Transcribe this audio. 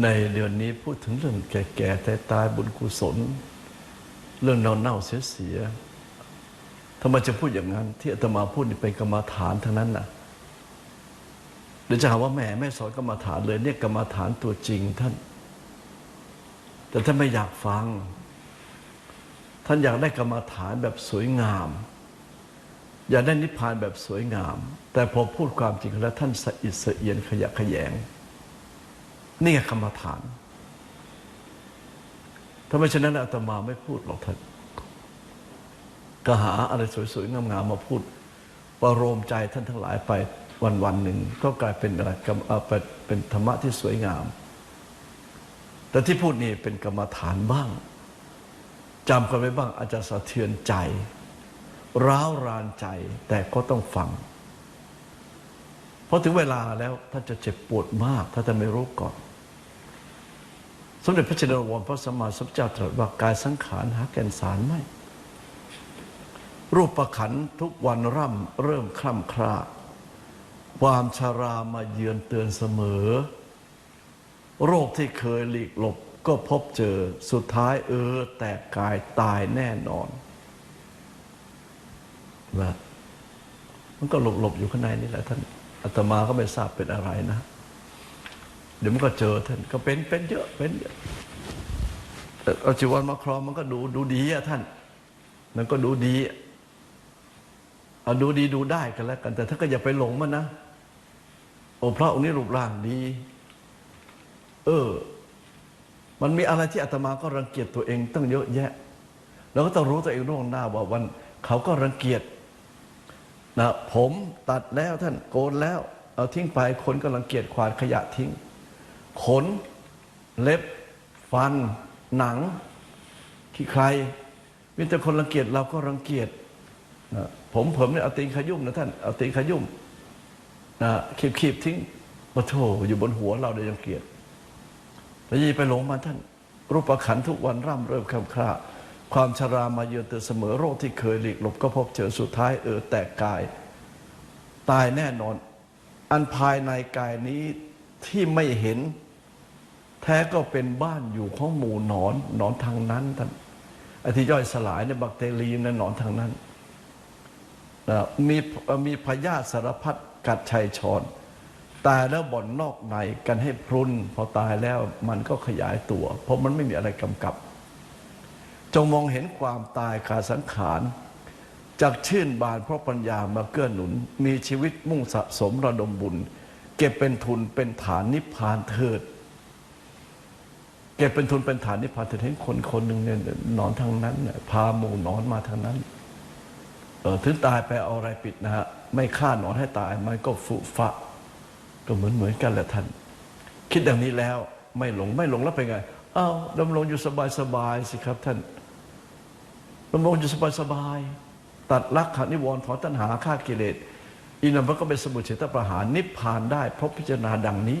ในเดือนนี้พูดถึงเรื่องแก่ๆแต่ตายๆบุญกุศล เรื่องเน่าๆเสียๆทำไมจะพูดอย่างนั้น ที่อาตมาพูดเป็นกรรมาฐานทั้งนั้นน่ะเดี๋ยวจะหาว่าแม่ไม่สอนกรรมาฐานเลยเนี่ยกรรมาฐานตัวจริงท่าน แต่ท่านไม่อยากฟัง ท่านอยากได้กรรมาฐานแบบสวยงาม อยากได้นิพพานแบบสวยงาม แต่พอพูดความจริงแล้วท่านสะอิดสะเอียนขยะแขยง นี่กรรมฐานทำไมฉะนั้นอาตมาไม่พูดหรอกท่านก็หาอะไรสวยๆงามๆมาพูด ประโลมใจท่านทั้งหลายไปวันวันๆหนึ่ง ก็กลายเป็นอะไรกรรเป็นเป็นธรรมะที่สวยงาม แต่ที่พูดนี่เป็นกรรมฐานบ้างจำกันไว้บ้างอาจจะสะเทือนใจ ร้าวรานใจแต่ก็ต้องฟัง เพราะถึงเวลาแล้วท่านจะเจ็บปวดมาก ถ้าท่านไม่รู้ก่อน สมเด็จพระจินดาวรพระสัมมาสัมพุทธเจ้าตรัสว่ากายสังขารหาแก่นสารไม่ รูปประขันทุกวันร่ำเริ่มคล่ำคลาความชารามาเยือนเตือนเสมอ โรคที่เคยหลีกหลบก็พบเจอสุดท้ายเออ แตกกายตายแน่นอนนะมันก็หลบๆอยู่ข้างในนี่แหละท่านอาตมาก็ไม่ทราบเป็นอะไรนะ เดี๋ยวมันก็เจอท่านก็เป็นเป็นเยอะเป็นเยอะเอาจีวรมาครองมันก็ดูดูดีอะท่าน มันก็ดูดีเอาดูดีดูได้กันแล้วกัน แต่ถ้าก็อย่าไปหลงมันนะโอ้พระองค์นี้รูปร่างดี เออ มันมีอะไรที่อาตมาก็รังเกียจตัวเองตั้งเยอะแยะเราก็ต้องรู้ตัวเองล่วงหน้าว่าวัน เขาก็รังเกียจนะผมตัดแล้วท่านโกนแล้ว เอาทิ้งไปคนก็รังเกียจควานขยะทิ้ง ขน เล็บ ฟัน หนัง ขี้ใครมีแต่คนรังเกียจเราก็รังเกียจนะผมผมเนี่ยเอาตีนขยุ่มนะท่านเอาตีนขยุ่มนะขีบขีบทิ้งปะโถอยู่บนหัวเราเลยยังเกียดแล้วยีไปหลงมาท่าน รูปประขันทุกวันร่ำเริ่มคำคร่าความชรามาเยือนเตือนเสมอโรคที่เคยหลีกหลบก็พบเจอสุดท้ายเออแตกกาย ตายแน่นอน อันภายในกายนี้ ที่ไม่เห็น แท้ก็เป็นบ้านอยู่ของหมู่หนอนหนอนทางนั้นท่านไอ้ที่ย่อยสลายในแบักเตอรียนหนอนทางนั้นนะมีมีพยาธิสารพัดกัดชัยชอนตายแล้วบ่อนนอกในกันให้พรุนพอตายแล้วมันก็ขยายตัว เพราะมันไม่มีอะไรกำกับ จงมองเห็นความตายขาสังขารจากชื่นบานเพราะปัญญามาเกื้อหนุน มีชีวิตมุ่งสะสมระดมบุญ ก็บเป็นทุนเป็นฐานนิพพานเถิด เก็บเป็นทุนเป็นฐานนิพพานเถิดเห็นคนคนหนึ่งเนี่ยนอนทางนั้นเนี่ยพาหมูนอนมาทางนั้นเออถึงตายไปเอาอะไรปิดนะฮะไม่ฆ่านอนให้ตายมันก็ฟุฟะ ก็เหมือนเหมือนกันแหละท่าน คิดดังนี้แล้วไม่หลงไม่หลงแล้วเป็นไงอ้าวดำรงอยู่สบายสบายๆสิครับท่านดำรงอยู่สบายสบายๆตัดลักขานิวรณ์ถอนตัณหาฆ่ากิเลส อินทรพก็เป็นสมุทเฉทประหารนิพพานได้เพราะพิจารณาดังนี้